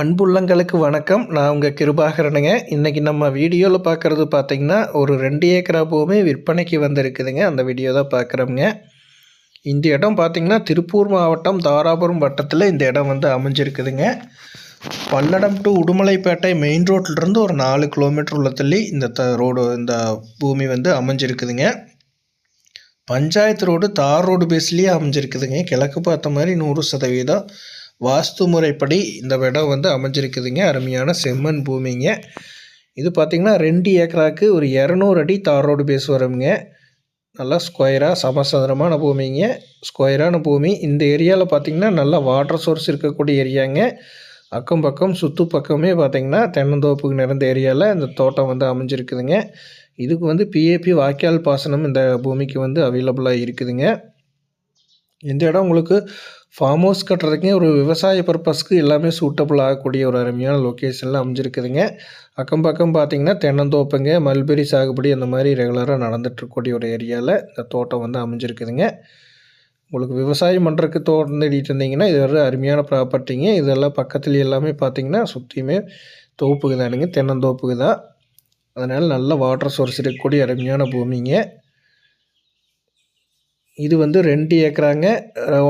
அன்புள்ளங்களுக்கு வணக்கம். நான் உங்கள் கிருபாகரனுங்க. இன்றைக்கி நம்ம வீடியோவில் பார்க்குறது பார்த்திங்கன்னா ஒரு ரெண்டு ஏக்கரா பூமி விற்பனைக்கு வந்திருக்குதுங்க. அந்த வீடியோ தான் பார்க்குறோங்க இந்த இடம் பார்த்திங்கன்னா திருப்பூர் மாவட்டம் தாராபுரம் வட்டத்தில் இந்த இடம் வந்து அமைஞ்சிருக்குதுங்க. பல்லடம் டு உடுமலைப்பேட்டை மெயின் ரோட்லேருந்து ஒரு நாலு கிலோமீட்டர் உள்ள தள்ளி இந்த த ரோடு இந்த பூமி வந்து அமைஞ்சிருக்குதுங்க. பஞ்சாயத்து ரோடு தார் ரோடு பேஸ்லேயே அமைஞ்சிருக்குதுங்க. கிழக்கு பார்த்த மாதிரி நூறு சதவீதம். வாஸ்து முறைப்படி இந்த இடம் வந்து அமைஞ்சிருக்குதுங்க. அருமையான செம்மண் பூமிங்க. இது பார்த்திங்கன்னா ரெண்டு ஏக்கராக்கு ஒரு இரநூறு அடி தார் ரோடு பேஸ் வருங்க நல்லா ஸ்கொயராக சமசதுரமான பூமிங்க. ஸ்கொயரான பூமி. இந்த ஏரியாவில் பார்த்திங்கன்னா நல்லா வாட்டர் சோர்ஸ் இருக்கக்கூடிய ஏரியாங்க. அக்கம் பக்கம் சுற்று பக்கமே பார்த்திங்கன்னா தென்னந்தோப்புக்கு நிறைந்த ஏரியாவில் இந்த தோட்டம் வந்து அமைஞ்சிருக்குதுங்க. இதுக்கு வந்து பிஏபி வாய்க்கால் பாசனம் இந்த பூமிக்கு வந்து அவைலபிளாக இருக்குதுங்க. இந்த இடம் உங்களுக்கு ஃபார்ம் ஹவுஸ் கட்டுறதுக்கே ஒரு விவசாய பர்பஸ்க்கு எல்லாமே சூட்டபிள் ஆகக்கூடிய ஒரு அருமையான லொக்கேஷனில் அமைஞ்சிருக்குதுங்க. அக்கம் பக்கம் பார்த்திங்கன்னா தென்னந்தோப்புங்க மல்பெரி சாகுபடி அந்த மாதிரி ரெகுலராக நடந்துகிட்ருக்கக்கூடிய ஒரு ஏரியாவில் இந்த தோட்டம் வந்து அமைஞ்சிருக்குதுங்க. உங்களுக்கு விவசாயம் பண்ணுறதுக்கு தோட்டம் தேடிட்டு இருந்தீங்கன்னா இது ஒரு அருமையான ப்ராப்பர்ட்டிங்க இதெல்லாம் பக்கத்துலேயே எல்லாமே பார்த்தீங்கன்னா சுற்றியுமே தோப்புக்கு தானுங்க தென்னந்தோப்புக்கு தான். அதனால் நல்ல வாட்டர் சோர்ஸ் இருக்கக்கூடிய அருமையான பூமிங்க. இது வந்து ரெண்டு ஏக்கராங்க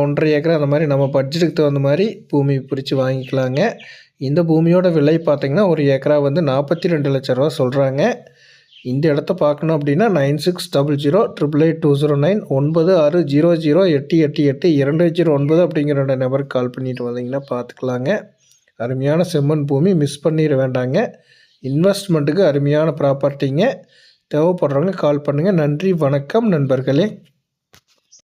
ஒன்றரை ஏக்கரா அந்த மாதிரி நம்ம பட்ஜெட்டுக்கு தகுந்த மாதிரி பூமி பிரித்து வாங்கிக்கலாங்க. இந்த பூமியோட விலை பார்த்திங்கன்னா ஒரு ஏக்கரா வந்து நாற்பத்தி ரெண்டு லட்ச ரூபா சொல்கிறாங்க இந்த இடத்த பார்க்கணும் அப்படின்னா nine six double zero triple eight two zero nine ஒன்பது ஆறு ஜீரோ ஜீரோ எட்டு எட்டு எட்டு இரண்டு ஜீரோ ஒன்பது அப்படிங்கிற ரெண்டு நம்பருக்கு கால் பண்ணிட்டு வந்தீங்கன்னா பார்த்துக்கலாங்க அருமையான செம்மண் பூமி மிஸ் பண்ணிட வேண்டாங்க. இன்வெஸ்ட்மெண்ட்டுக்கு அருமையான ப்ராப்பர்ட்டிங்க தேவைப்படுறவங்க கால் பண்ணுங்கள் நன்றி வணக்கம் நண்பர்களே.